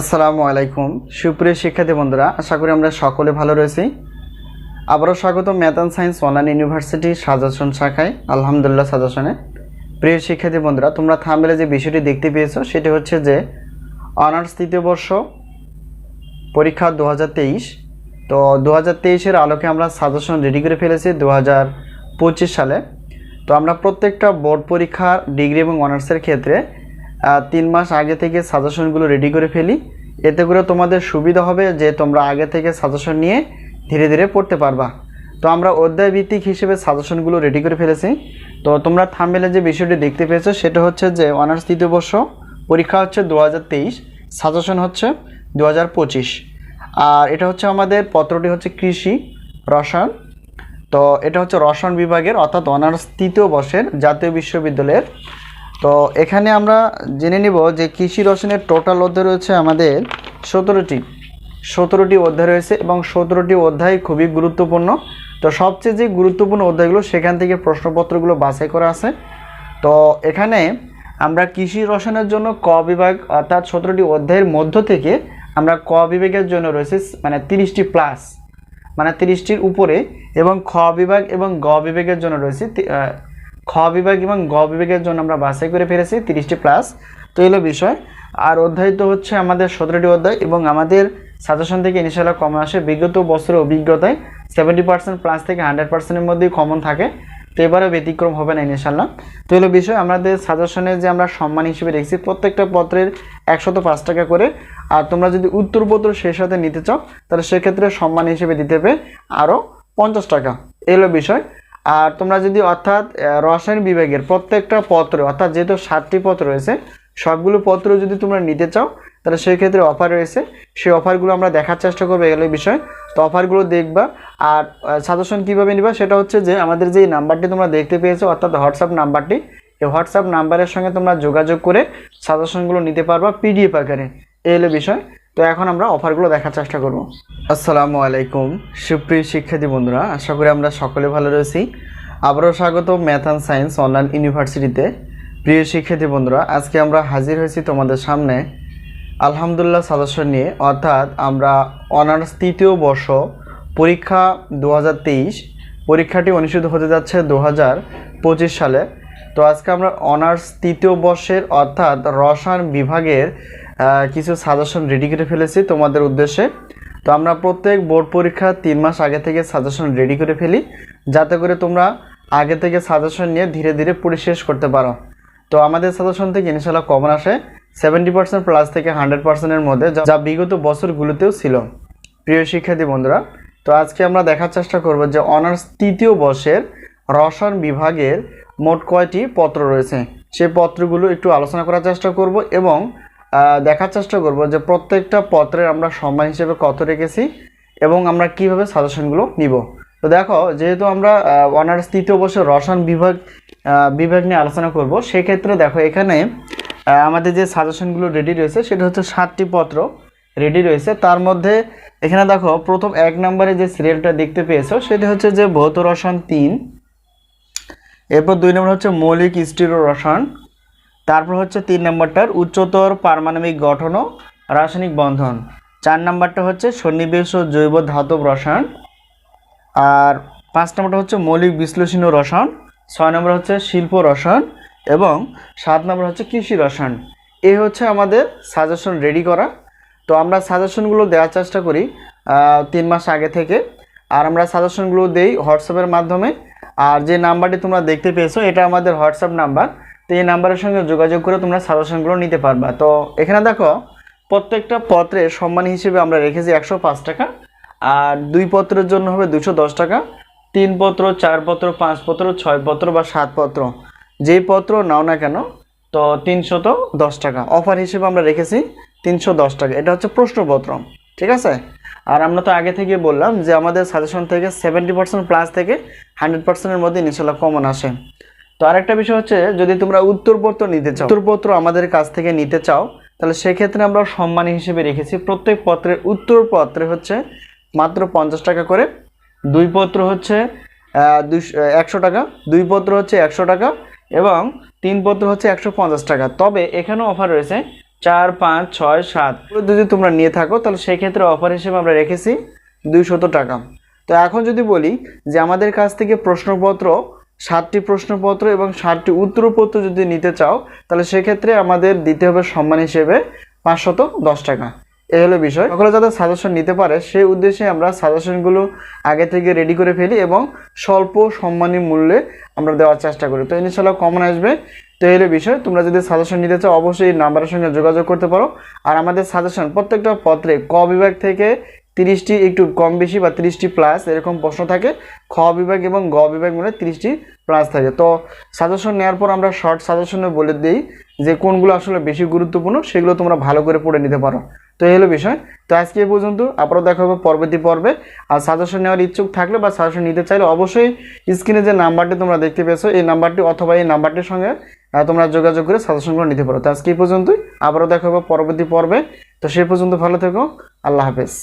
আসসালামু আলাইকুম। সুপ্রিয় শিক্ষার্থী বন্ধুরা, আশা করি আমরা সকলে ভালো রয়েছি। আবারও স্বাগত math and science online university suggestion শাখায়, আলহামদুলিল্লাহ সাজেশনে। প্রিয় শিক্ষার্থী বন্ধুরা, তোমরা থামবেলে যে বিষয়টি দেখতে পেয়েছ, সেটি হচ্ছে যে অনার্স তৃতীয় বর্ষ পরীক্ষা দু তো দু হাজার আলোকে আমরা সাজেশন রেডি করে ফেলেছি দু হাজার পঁচিশ সালে। তো আমরা প্রত্যেকটা বোর্ড পরীক্ষার ডিগ্রি এবং অনার্সের ক্ষেত্রে তিন মাস আগে থেকে সাজেশনগুলো রেডি করে ফেলি। এতে করে তোমাদের সুবিধা হবে যে তোমরা আগে থেকে সাজেশন নিয়ে ধীরে ধীরে পড়তে পারবা। তো আমরা অধ্যায় ভিত্তিক হিসেবে সাজেশনগুলো রেডি করে ফেলেছি। তো তোমরা থামবেলে যে বিষয়টি দেখতে পেয়েছ, সেটা হচ্ছে যে অনার্স তৃতীয় বর্ষ পরীক্ষা হচ্ছে দু হাজার তেইশ সাজেশন হচ্ছে দু হাজার পঁচিশ। আর এটা হচ্ছে আমাদের পত্রটি হচ্ছে কৃষি, রসায়ন। তো এটা হচ্ছে রসায়ন বিভাগের, অর্থাৎ অনার্স তৃতীয় বর্ষের জাতীয় বিশ্ববিদ্যালয়ের তো এখানে আমরা জেনে নিব যে কৃষি রসায়নের টোটাল অধ্যায় রয়েছে আমাদের সতেরোটি। সতেরোটি অধ্যায় রয়েছে এবং সতেরোটি অধ্যায় খুবই গুরুত্বপূর্ণ। তো সবচেয়ে যে গুরুত্বপূর্ণ অধ্যায়গুলো, সেখান থেকে প্রশ্নপত্রগুলো বাছাই করা আছে। তো এখানে আমরা কৃষি রসায়নের জন্য ক বিভাগ, অর্থাৎ সতেরোটি অধ্যায়ের মধ্য থেকে আমরা ক বিভাগের জন্য রয়েছে মানে তিরিশটি প্লাস মানে তিরিশটির উপরে এবং খ বিভাগ এবং গ বিভাগের জন্য রয়েছে খ বিভাগ এবং গ বিভাগের জন্য আমরা বাছাই করে ফেলেছি, তিরিশটি প্লাস তো এলো বিষয়। আর অধ্যায় তো হচ্ছে আমাদের সতেরোটি অধ্যায় এবং আমাদের সাজেশন থেকে ইনশাল্লাহ কমন আসে। বিগত বছরের অভিজ্ঞতায় সেভেন্টি পার্সেন্ট প্লাস থেকে হান্ড্রেড পার্সেন্টের মধ্যেই কমন থাকে। তো এবারে ব্যতিক্রম হবে না ইনশাল্লাহ তো এলো বিষয়, আমাদের সাজেশনে যে আমরা সম্মান হিসেবে রেখেছি, প্রত্যেকটা পত্রের একশত পাঁচ টাকা করে। আর তোমরা যদি উত্তরপত্র সেই সাথে নিতে চাও, তাহলে সেক্ষেত্রে সম্মান হিসেবে দিতে হবে আরও পঞ্চাশ টাকা। এলো বিষয় আর তোমরা যদি অর্থাৎ রসায়ন বিভাগের প্রত্যেকটা পত্র, অর্থাৎ যেহেতু সাতটি পত্র রয়েছে, সবগুলো পত্র যদি তোমরা নিতে চাও, তাহলে সেই ক্ষেত্রে অফার রয়েছে। সেই অফারগুলো আমরা দেখার চেষ্টা করব এগুলো বিষয়। তো অফারগুলো দেখবা। আর সাজেশন কীভাবে নিবা সেটা হচ্ছে যে, আমাদের যে নাম্বারটি তোমরা দেখতে পেয়েছ, অর্থাৎ হোয়াটসঅ্যাপ নাম্বারটি, এই হোয়াটসঅ্যাপ নাম্বারের সঙ্গে তোমরা যোগাযোগ করে সাজেশনগুলো নিতে পারবা পিডিএফ আকারে। এই হলো বিষয়। তো এখন আমরা অফারগুলো দেখার চেষ্টা করব। আসসালামু আলাইকুম। সুপ্রিয় শিক্ষার্থী বন্ধুরা, আশা করি আমরা সকলে ভালো রয়েছি। আবারও স্বাগত ম্যাথ অ্যান্ড সায়েন্স অনলাইন ইউনিভার্সিটিতে। প্রিয় শিক্ষার্থী বন্ধুরা, আজকে আমরা হাজির হয়েছি তোমাদের সামনে আলহামদুলিল্লাহ সাজেশন নিয়ে। অর্থাৎ আমরা অনার্স তৃতীয় বর্ষ পরীক্ষা দু হাজার তেইশ, পরীক্ষাটি অনুষ্ঠিত হতে যাচ্ছে দু সালে। তো আজকে আমরা অনার্স তৃতীয় বর্ষের অর্থাৎ রসায়ন বিভাগের কিছু সাজেশন রেডি করে ফেলেছি তোমাদের উদ্দেশ্যে। তো আমরা প্রত্যেক বোর্ড পরীক্ষা তিন মাস আগে থেকে সাজেশন রেডি করে ফেলি। যাতে করে তোমরা আগে থেকে সাজেশন নিয়ে ধীরে ধীরে পড়ে শেষ করতে পারো। তো আমাদের সাজেশন থেকে ইনশাল্লাহ কমন আসে। সেভেন্টি পার্সেন্ট প্লাস থেকে হান্ড্রেড পার্সেন্টের মধ্যে যা- বিগত বছরগুলোতেও ছিল। প্রিয় শিক্ষার্থী বন্ধুরা, তো আজকে আমরা দেখার চেষ্টা করব যে অনার্স তৃতীয় বর্ষের রসায়ন বিভাগের মোট কয়টি পত্র রয়েছে। সেই পত্রগুলো একটু আলোচনা করার চেষ্টা করব এবং দেখার চেষ্টা করব যে প্রত্যেকটা পত্রের আমরা সম্মান হিসেবে কত রেখেছি এবং আমরা কীভাবে সাজেশনগুলো নিব। তো দেখো, যেহেতু আমরা অনার্স তৃতীয় বর্ষের রসায়ন বিভাগ বিভাগ নিয়ে আলোচনা করব, সেক্ষেত্রে দেখো, এখানে আমাদের যে সাজেশনগুলো রেডি রয়েছে, সেটা হচ্ছে সাতটি পত্র রেডি রয়েছে। তার মধ্যে এখানে দেখো, প্রথম এক নম্বরে যে সিরিয়ালটা দেখতে পেয়েছ, সেটা হচ্ছে যে ভৌত রসায়ন তিন, এরপর দুই নম্বর হচ্ছে মৌলিক স্টিরো রসায়ন, তারপর হচ্ছে তিন নম্বরটার উচ্চতর পারমাণবিক গঠন ও রাসায়নিক বন্ধন, চার নম্বরটা হচ্ছে সন্নিবেশ ও জৈব ধাতব রসায়ন আর পাঁচ নম্বরটা হচ্ছে মৌলিক বিশ্লেষণ রসায়ন, ছয় নম্বর হচ্ছে শিল্প রসায়ন এবং সাত নম্বর হচ্ছে কৃষি রসায়ন। এই হচ্ছে আমাদের সাজেশন রেডি করা। তো আমরা সাজেশনগুলো দেওয়ার চেষ্টা করি তিন মাস আগে থেকে। আর আমরা সাজেশনগুলো দেই হোয়াটসঅ্যাপের মাধ্যমে। আর যে নাম্বারটি তোমরা দেখতে পেয়েছ, এটা আমাদের হোয়াটসঅ্যাপ নাম্বার। তো এই নাম্বারের সঙ্গে যোগাযোগ করে তোমরা সাজেশনগুলো নিতে পারবা। তো এখানে দেখো, প্রত্যেকটা পত্রে সম্মান হিসেবে আমরা রেখেছি একশো পাঁচ টাকা। আর দুই পত্রের জন্য হবে দুশো দশ টাকা। তিন পত্র, চার পত্র, পাঁচ পত্র, ছয় পত্র বা সাত পত্র। যেই পত্র নাও না কেন, তো তিনশত দশ টাকা। অফার হিসেবে আমরা রেখেছি তিনশো দশ টাকা। এটা হচ্ছে প্রশ্নপত্র, ঠিক আছে? আর আমরা তো আগে থেকে বললাম যে আমাদের সাজেশন থেকে সেভেন্টি পার্সেন্ট প্লাস থেকে হান্ড্রেড পার্সেন্টের মধ্যে ইনশাল্লাহ কমন আসে। তো আরেকটা বিষয় হচ্ছে, যদি তোমরা উত্তরপত্র নিতে চাও, উত্তরপত্র আমাদের কাছ থেকে নিতে চাও, তাহলে সেক্ষেত্রে আমরা সম্মান হিসেবে রেখেছি প্রত্যেক পত্রের উত্তরপত্রে হচ্ছে মাত্র পঞ্চাশ টাকা করে। দুই পত্র হচ্ছে একশো টাকা, দুই পত্র হচ্ছে একশো টাকা এবং তিন পত্র হচ্ছে একশো পঞ্চাশ টাকা। তবে এখানেও অফার রয়েছে, চার, পাঁচ, ছয়, সাত। যদি তোমরা নিয়ে থাকো, তাহলে সেই ক্ষেত্রে অফার হিসেবে আমরা রেখেছি দুইশত টাকা। তো এখন যদি বলি যে আমাদের কাছ থেকে প্রশ্নপত্র, সাতটি প্রশ্নপত্র এবং ষাটটি উত্তরপত্র যদি নিতে চাও, তাহলে সেক্ষেত্রে আমাদের দিতে হবে সম্মান হিসেবে পাঁচশত দশ টাকা। এই হলো বিষয়। সকলে যাতে সাজেশন নিতে পারে, সেই উদ্দেশ্যে আমরা সাজেশনগুলো আগে থেকে রেডি করে ফেলি এবং স্বল্প সম্মানী মূল্যে আমরা দেওয়ার চেষ্টা করি। তো ইনশাল্লাহ কমন আসবে। তো এই বিষয়। তোমরা যদি সাজেশন নিতে চাও, অবশ্যই নাম্বারের সঙ্গে যোগাযোগ করতে পারো। আর আমাদের সাজেশন প্রত্যেকটা পত্রে ক বিভাগ থেকে তিরিশটি একটু কম বেশি বা তিরিশটি প্লাস এরকম প্রশ্ন থাকে। খ বিভাগ এবং গ বিভাগ মিলে তিরিশটি প্লাস থাকে। তো সাজেশন নেওয়ার পর আমরা শর্ট সাজেশনে বলে দিই যে কোনগুলো আসলে বেশি গুরুত্বপূর্ণ, সেগুলো তোমরা ভালো করে পড়ে নিতে পারো। তো এই হলো বিষয়। তো আজকে এই পর্যন্ত, আবারও দেখা হবে পরবর্তী পর্বে। আর সাজেশন নেওয়ার ইচ্ছুক থাকলে বা সাজেশন নিতে চাইলে অবশ্যই স্ক্রিনে যে নাম্বারটি তোমরা দেখতে পেয়েছ, এই নাম্বারটি অথবা এই নাম্বারটির সঙ্গে তোমরা যোগাযোগ করে সাজেশনগুলো নিতে পারো। তো আজকে এই পর্যন্তই, আবারও দেখা হবে পরবর্তী পর্বে। তো সেই পর্যন্ত ভালো থেকো, আল্লাহ হাফেজ।